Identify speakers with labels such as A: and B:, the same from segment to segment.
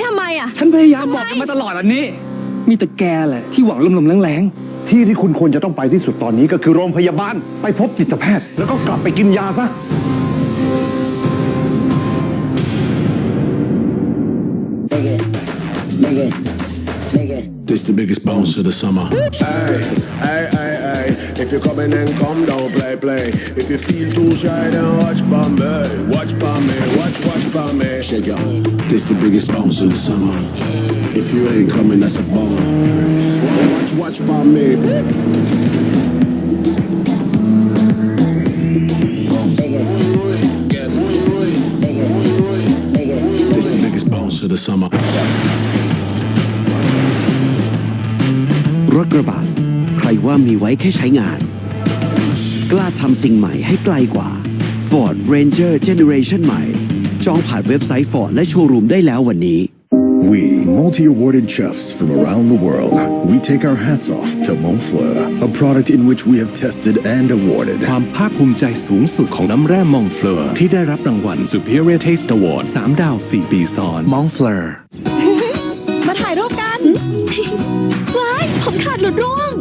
A: นี้ทำไมอะ
B: ฉันพยายามบอกกันมาตลอดอันนี้ มีแต่แกแหละที่หวังลมๆแรง
C: ที่ที่คุณควรจะต้องไปที่สุดตอนนี้ก็คือโรงพยาบาล ไปพบจิตแพทย์ แล้วก็กลับไปกินยาซะ
D: This This the biggest bounce of the summer. If you ain't coming, that's a bummer.
E: Watch, watch for me.
D: This the biggest bounce of the summer.
F: รถกระบะใครว่ามีไว้แค่ใช้งาน กล้าทำสิ่งใหม่ให้ไกลกว่า Ford Ranger Generation ใหม่ องผ่านเว็บไซต์ Ford และโชว์รูมได้แล้ววันนี้
G: We, multi awarded chefs from around the world, we take our hats off to Montfleur, a product in which we have tested and awarded.
H: ความภาคภูมิใจสูงสุดของน้ำแร่มองเฟลอร์ที่ได้รับรางวัล Superior Taste Award 3 ดาว 4 ปีซ้อนมองเฟลอร์
A: มาถ่ายรูปกันว้ายผมขาดหลุดร่วง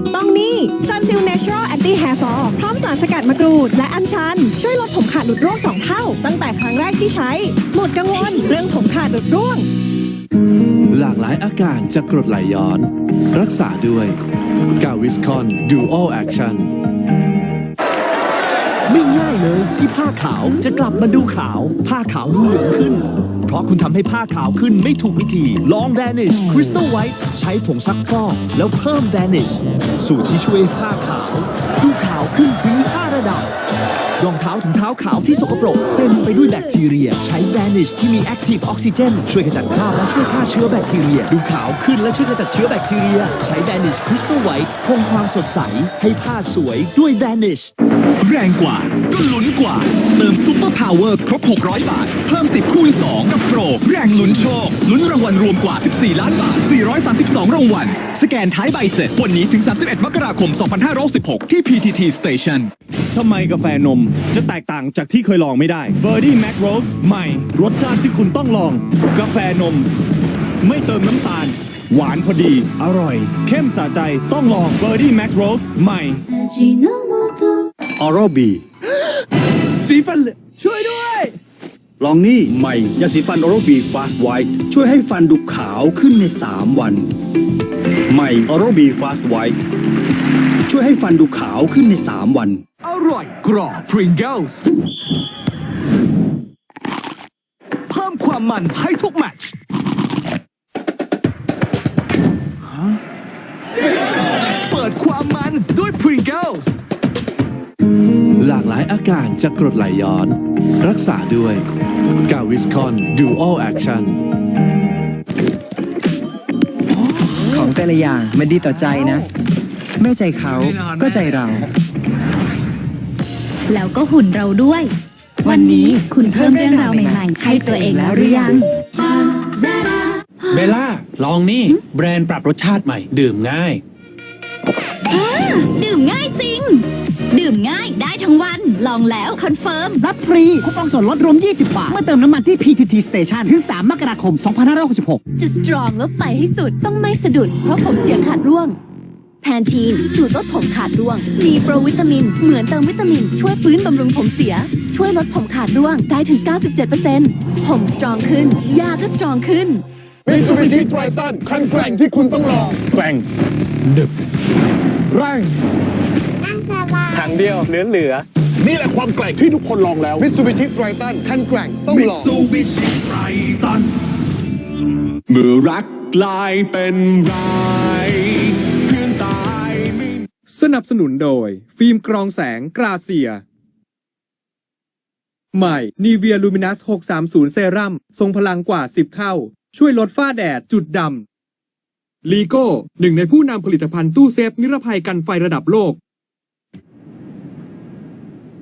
A: ต้องนี่ Sunsil Natural Anti Hair Fall พร้อมสารสกัดมะกรูด และอัญชัน ช่วยลดผมขาดหลุดร่วงสองเท่า ตั้งแต่ครั้งแรกที่ใช้ หมดกังวลเรื่องผมขาดหลุดร่วง
F: หลากหลายอาการจากกรดไหลย้อน รักษาด้วยกาวิสคอนดูโอแอคชั่น
I: ไม่ง่ายเลยที่ผ้าขาวจะกลับมาดูขาว ผ้าขาวดูเหลืองขึ้น เพราะคุณทำให้ผ้าขาวขึ้นไม่ถูกวิธี ลอง Vanish Crystal White ใช้ผงซักฟอกแล้วเพิ่ม Vanish สูตรที่ช่วยผ้าขาว ดูขาวขึ้นถึง 5 ระดับรองเท้าถุงเท้าขาวที่สกปรกเต็มไปด้วยแบคทีเรีย ใช้ Vanish ที่มี Active Oxygen ช่วยขจัดคราบและช่วยฆ่าเชื้อแบคทีเรีย ดูขาวขึ้นและช่วยขจัดเชื้อแบคทีเรีย ใช้ Vanish Crystal White คงความสดใส ให้ผ้าสวยด้วย Vanish
H: แรงกว่า ลุ้นกว่า เติมซุปเปอร์พาวเวอร์ครบ 600 บาท เพิ่ม 10 คูณ 2 กับโปร แรงลุ้นโชค ลุ้นรางวัลรวมกว่า 14 ล้านบาท 432 รางวัล สแกนท้ายใบเสร็จ วันนี้ถึง 31 มกราคม 2566 ที่ PTT Station
J: ทำไมกาแฟนม จะแตกต่างจากที่เคยลองไม่ได้ b i r d i e Mac Rose ใหม่ รสชาติที่คุณต้องลอง กาแฟนม ไม่เติมน้ำตาล หวานพอดี อร่อย เข้มสะใจต้องลอง b i r d i e Max Rose ใหม่
I: Oral B สีฟันเหลืองช่วยด้วย ลองนี่ใหม่ยาสีฟัน Oral B Fast White ช่วยให้ฟันดูขาวขึ้นใน 3 วัน ใหม่ Oral B Fast White ช่วยให้ฟันดูขาวขึ้นใน 3 วัน
H: อร่อยกรอบ Pringles เพิ่มความมันให้ทุกแมตช์
F: กหลายอาการจากกรดไหลย้อน รักษาด้วยกาวิสคอนดูโอแอคชั่น
K: ของแต่ละอย่างมันดีต่อใจนะไม่ใจเขาก็ใจเรา
A: แล้วก็หุ่นเราด้วย วันนี้คุณเพิ่มเรื่องราวใหม่ๆ ให้ตัวเองแล้วหรือยัง
I: เบลล่า ลองนี่ แบรนด์ปรับรสชาติใหม่ ดื่มง่าย
A: ดื่มง่ายจริง ดื่มง่ายได้ทั้งวัน ลองแล้วคอนเฟิร์ม
K: รับฟรีคูปองส่วนลดรวม 20 บาท เมื่อเติมน้ำมันที่ PTT Station ถึง 3 มกราคม 2566
A: จะสตรองแล้วไปให้สุดต้องไม่สะดุด เพราะผมเสียขาดร่วง แพนทีนสูตรลดผมขาดร่วง มีโปรวิตามิน เหมือนเติมวิตามิน ช่วยฟื้นบำรุงผมเสีย ช่วยลดผมขาดร่วงได้ถึง 97%ผมสตรองขึ้น ยาก็สตรองขึ้น
E: มิสูบิชิไทรตันคันแกร่งที่คุณต้องลอง
J: แกร่งดึกแรงทางเดียวเหลือเหลือ
E: นี่แหละความแกร่งที่ทุกคนลองแล้ว มิสูบิชิไทรตันคันแกร่งต้องลอง
H: Mitsubishi Triton เมื่อรักกลายเป็นร้ายเพื่อนตายไม่
B: ๆสนับสนุนโดย ฟิล์มกรองแสงกราเซีย ใหม่ Nivea Luminous 630 เซรั่มทรงพลังกว่า 10 เท่า ช่วยลดฝ้าแดดจุดดำลีโก้หนึ่งในผู้นำผลิตภัณฑ์ตู้เซฟนิรภัยกันไฟระดับโลก